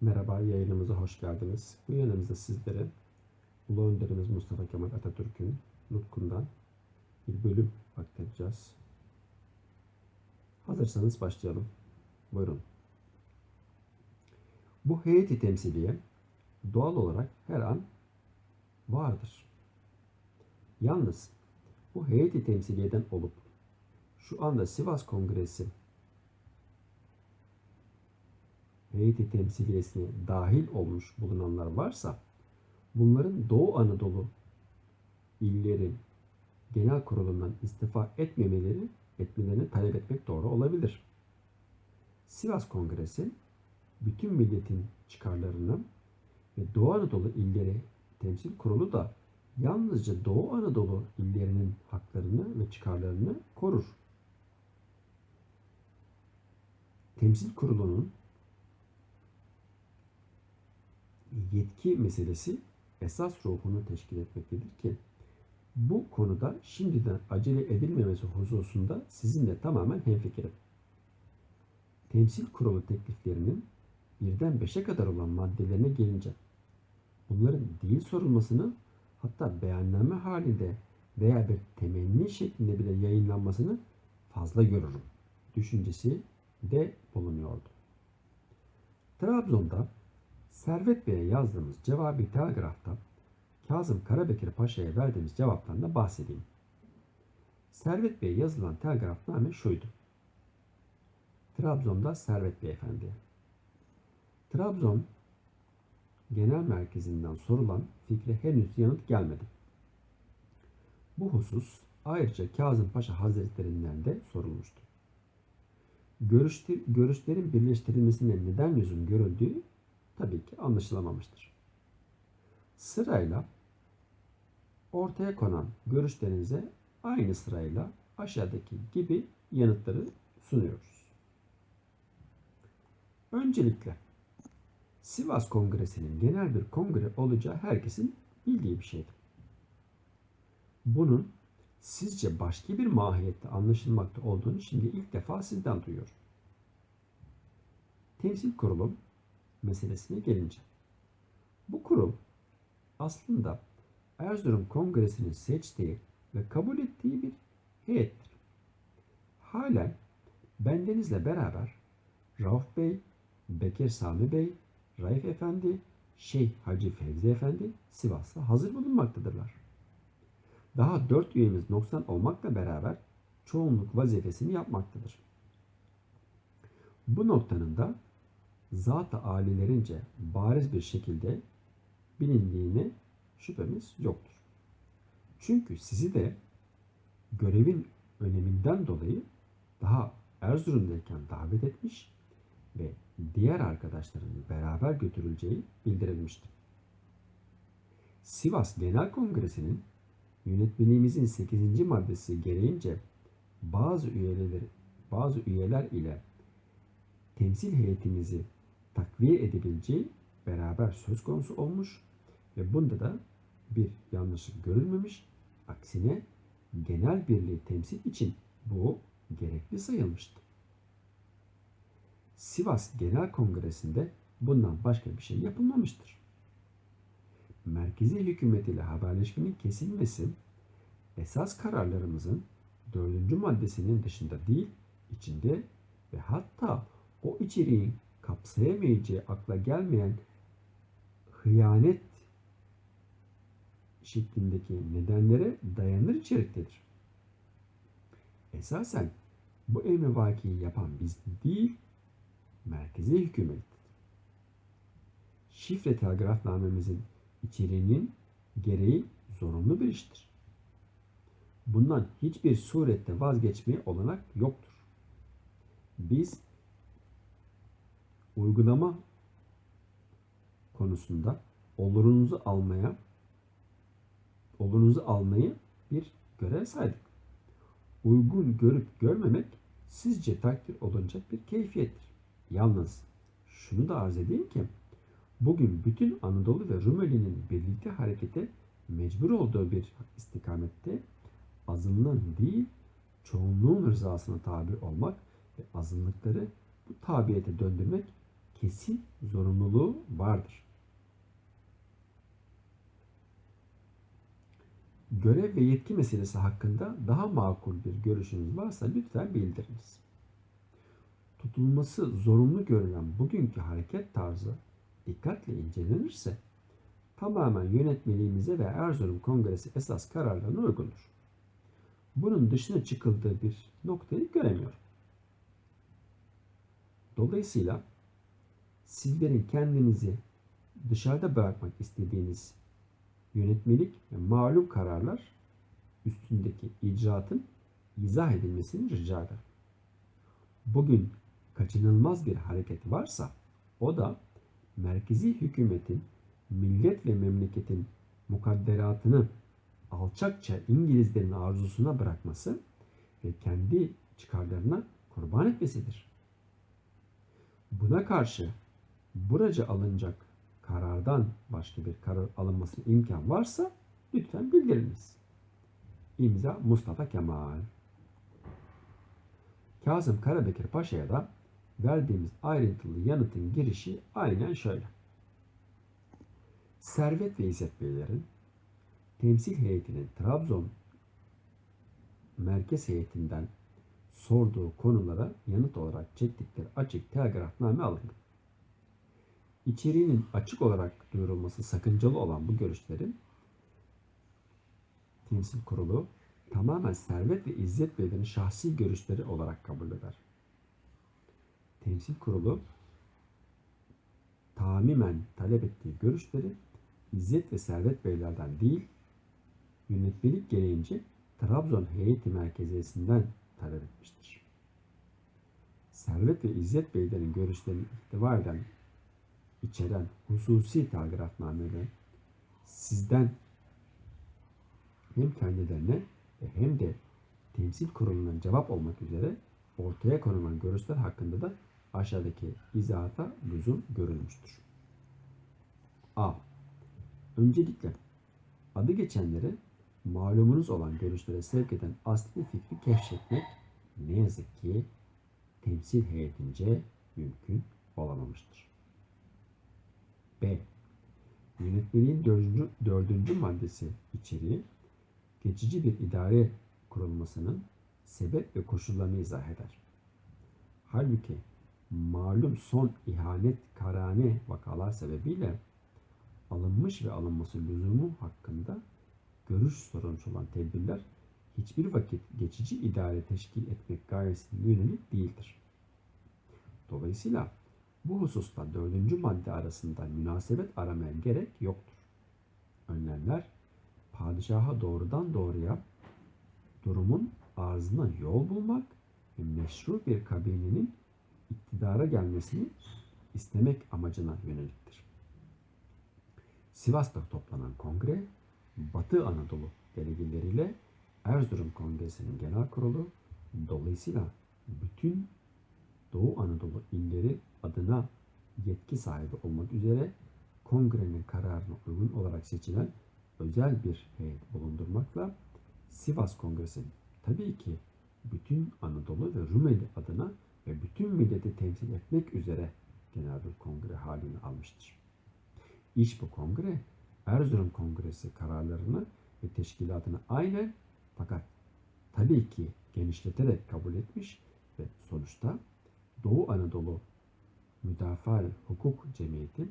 Merhaba, yayınımıza hoş geldiniz. Bu yayınımızda sizlere Ulu Önderimiz Mustafa Kemal Atatürk'ün nutkundan bir bölüm aktaracağız. Hazırsanız başlayalım. Buyurun. Bu heyeti temsiliye doğal olarak her an vardır. Yalnız bu heyeti temsiliyeden olup şu anda Sivas Kongresi heyeti temsiliyesine dahil olmuş bulunanlar varsa bunların Doğu Anadolu illerin genel kurulundan istifa etmemeleri etmelerini talep etmek doğru olabilir. Sivas Kongresi bütün milletin çıkarlarını ve Doğu Anadolu illeri temsil kurulu da yalnızca Doğu Anadolu illerinin haklarını ve çıkarlarını korur. Temsil kurulunun yetki meselesi esas ruhunu teşkil etmektedir ki bu konuda şimdiden acele edilmemesi hususunda sizinle tamamen hemfikirim. Temsil kurulu tekliflerinin birden beşe kadar olan maddelerine gelince bunların değil sorulmasını hatta beyanname halinde veya bir temenni şeklinde bile yayınlanmasını fazla görürüm düşüncesi de bulunuyordu. Trabzon'da Servet Bey'e yazdığımız cevabı telgrafta Kazım Karabekir Paşa'ya verdiğimiz cevaptan da bahsedeyim. Servet Bey'e yazılan telgrafname şuydu. Trabzon'da Servet Beyefendi. Trabzon genel merkezinden sorulan fikre henüz yanıt gelmedi. Bu husus ayrıca Kazım Paşa Hazretlerinden de sorulmuştu. Görüşler, görüşlerin birleştirilmesine neden lüzum görüldüğü tabii ki anlaşılamamıştır. Sırayla ortaya konan görüşlerinize aynı sırayla aşağıdaki gibi yanıtları sunuyoruz. Öncelikle Sivas Kongresi'nin genel bir kongre olacağı herkesin bildiği bir şeydi. Bunun sizce başka bir mahiyette anlaşılmakta olduğunu şimdi ilk defa sizden duyuyorum. Temsil kurulu meselesine gelince. Bu kurul aslında Erzurum Kongresi'nin seçtiği ve kabul ettiği bir heyettir. Halen bendenizle beraber Rauf Bey, Bekir Sami Bey, Raif Efendi, Şeyh Hacı Fevzi Efendi Sivas'ta hazır bulunmaktadırlar. Daha dört üyemiz noksan olmakla beraber çoğunluk vazifesini yapmaktadır. Bu noktanın da zat-ı alilerince bariz bir şekilde bilindiğine şüphemiz yoktur. Çünkü sizi de görevin öneminden dolayı daha Erzurum'dayken davet etmiş ve diğer arkadaşların beraber götürüleceği bildirilmişti. Sivas Genel Kongresi'nin yönetmeliğimizin 8. maddesi gereğince bazı üyeler, bazı üyeler ile temsil heyetimizi takviye edebileceği beraber söz konusu olmuş ve bunda da bir yanlışlık görülmemiş. Aksine genel birliği temsil için bu gerekli sayılmıştı. Sivas Genel Kongresi'nde bundan başka bir şey yapılmamıştır. Merkezi hükümet ile haberleşmenin kesilmesi esas kararlarımızın dördüncü maddesinin dışında değil, içinde ve hatta o içeriğin kapsayamayacağı akla gelmeyen hıyanet şeklindeki nedenlere dayanır içeriktedir. Esasen bu emri vakiyi yapan biz değil, merkezi hükümettir. Şifre telgrafnamemizin içeriğinin gereği zorunlu bir iştir. Bundan hiçbir surette vazgeçmeye olanak yoktur. Biz uygulama konusunda olurunuzu almaya olurunuzu almayı bir görev saydık. Uygun görüp görmemek sizce takdir olunacak bir keyfiyettir. Yalnız şunu da arz edeyim ki bugün bütün Anadolu ve Rumeli'nin birlikte harekete mecbur olduğu bir istikamette azınlığın değil çoğunluğun rızasına tabi olmak ve azınlıkları bu tabiyete döndürmek kesin zorunluluğu vardır. Görev ve yetki meselesi hakkında daha makul bir görüşünüz varsa lütfen bildiriniz. Tutulması zorunlu görülen bugünkü hareket tarzı dikkatle incelenirse tamamen yönetmeliğimize ve Erzurum Kongresi esas kararlarına uygundur. Bunun dışına çıkıldığı bir noktayı göremiyorum. Dolayısıyla sizlerin kendinizi dışarıda bırakmak istediğiniz yönetmelik ve malum kararlar üstündeki icraatın izah edilmesini rica ederim. Bugün kaçınılmaz bir hareket varsa o da merkezi hükümetin millet ve memleketin mukadderatını alçakça İngilizlerin arzusuna bırakması ve kendi çıkarlarına kurban etmesidir. Buna karşı buraca alınacak karardan başka bir karar alınmasına imkan varsa lütfen bildiriniz. İmza Mustafa Kemal. Kazım Karabekir Paşa'ya da verdiğimiz ayrıntılı yanıtın girişi aynen şöyle. Servet ve İzzet Beylerin temsil heyetinin Trabzon merkez heyetinden sorduğu konulara yanıt olarak çektikleri açık telgrafname alındı. İçeriğinin açık olarak duyurulması sakıncalı olan bu görüşlerin temsil kurulu tamamen Servet ve İzzet Beylerin şahsi görüşleri olarak kabul eder. Temsil kurulu tamimen talep ettiği görüşleri İzzet ve Servet Beylerden değil, yönetmelik gereğince Trabzon Heyeti Merkeziyesi'nden talep etmiştir. Servet ve İzzet Beylerin görüşlerini ihtiva eden, içeren hususi telgrafnameler sizden hem kendilerine hem de temsil kurulundan cevap olmak üzere ortaya konulan görüşler hakkında da aşağıdaki izahata lüzum görülmüştür. A. Öncelikle adı geçenleri malumunuz olan görüşlere sevk eden asli fikri keşfetmek ne yazık ki temsil heyetince mümkün olamamıştır. B. Yönetmeliğin dördüncü, dördüncü maddesi içeriği geçici bir idare kurulmasının sebep ve koşullarını izah eder. Halbuki malum son ihanet karane vakalar sebebiyle alınmış ve alınması lüzumu hakkında görüş sorulmuş olan tedbirler hiçbir vakit geçici idare teşkil etmek gayesine yönelik değildir. Dolayısıyla bu hususta dördüncü madde arasında münasebet aramaya gerek yoktur. Önlemler padişaha doğrudan doğruya durumun arzına yol bulmak ve meşru bir kabinenin iktidara gelmesini istemek amacına yöneliktir. Sivas'ta toplanan kongre, Batı Anadolu delegeleriyle Erzurum Kongresi'nin genel kurulu, dolayısıyla bütün Doğu Anadolu illeri adına yetki sahibi olmak üzere kongrenin kararına uygun olarak seçilen özel bir heyet bulundurmakla Sivas Kongresi tabii ki bütün Anadolu ve Rumeli adına ve bütün milleti temsil etmek üzere genel bir kongre halini almıştır. İş bu kongre Erzurum Kongresi kararlarını ve teşkilatını aynen fakat tabii ki genişleterek kabul etmiş ve sonuçta Doğu Anadolu Müdafaa Hukuk Cemiyeti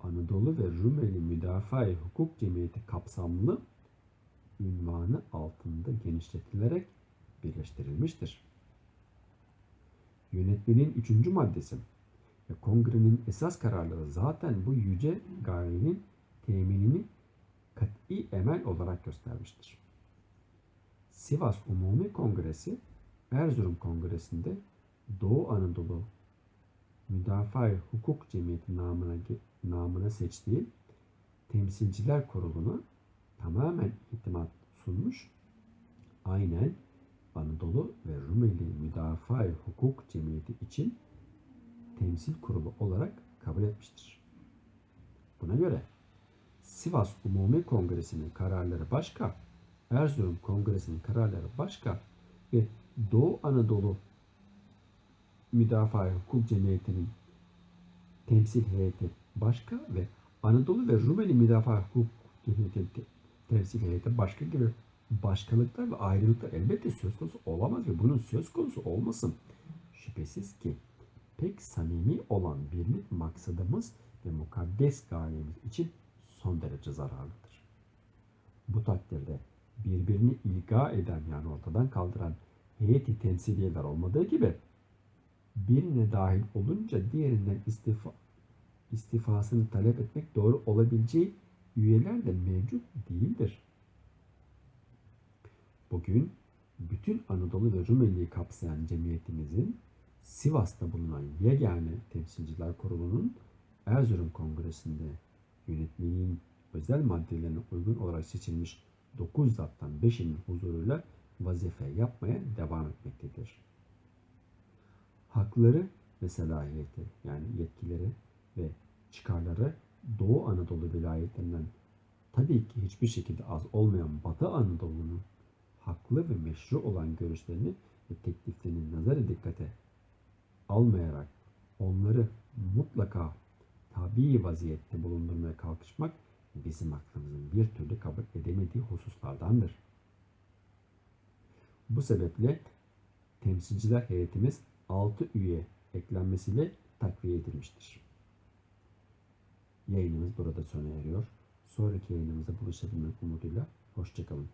Anadolu ve Rumeli Müdafaa Hukuk Cemiyeti kapsamlı ünvanı altında genişletilerek birleştirilmiştir. Yönetmenin üçüncü maddesi ve kongrenin esas kararları zaten bu yüce gayenin teminini kat'i emel olarak göstermiştir. Sivas Umumi Kongresi Erzurum Kongresi'nde Doğu Anadolu Müdafaa Hukuk Cemiyeti namına, namına seçtiği Temsilciler Kurulu'na tamamen itimat sunmuş. Aynen Anadolu ve Rumeli Müdafaa Hukuk Cemiyeti için temsil kurulu olarak kabul etmiştir. Buna göre Sivas Umumi Kongresi'nin kararları başka, Erzurum Kongresi'nin kararları başka ve Doğu Anadolu Müdafaa Hukuk Cemiyeti'nin temsil heyeti başka ve Anadolu ve Rumeli Müdafaa Hukuk te- temsil heyeti başka gibi başkalıklar ve ayrılıklar elbette söz konusu olamaz ve bunun söz konusu olmasın. Şüphesiz ki pek samimi olan birlik maksadımız ve mukaddes gayemiz için son derece zararlıdır. Bu takdirde birbirini ilga eden yani ortadan kaldıran heyeti temsiliyeler olmadığı gibi birine dahil olunca diğerinden istifa, istifasını talep etmek doğru olabileceği üyeler de mevcut değildir. Bugün bütün Anadolu ve Rumeli'yi kapsayan cemiyetimizin Sivas'ta bulunan yegane temsilciler kurulunun Erzurum Kongresi'nde yönetmeliğin özel maddelerine uygun olarak seçilmiş 9 zattan 5'inin huzuruyla vazife yapmaya devam etmektedir. Hakları ve selahiyeti yani yetkileri ve çıkarları Doğu Anadolu vilayetlerinden tabii ki hiçbir şekilde az olmayan Batı Anadolu'nun haklı ve meşru olan görüşlerini ve tekliflerini nazara dikkate almayarak onları mutlaka tabii vaziyette bulundurmaya kalkışmak bizim aklımızın bir türlü kabul edemediği hususlardandır. Bu sebeple temsilciler heyetimiz 6 üye eklenmesiyle takviye edilmiştir. Yayınımız burada sona eriyor. Sonraki yayınımızda buluşabilmek umuduyla hoşçakalın.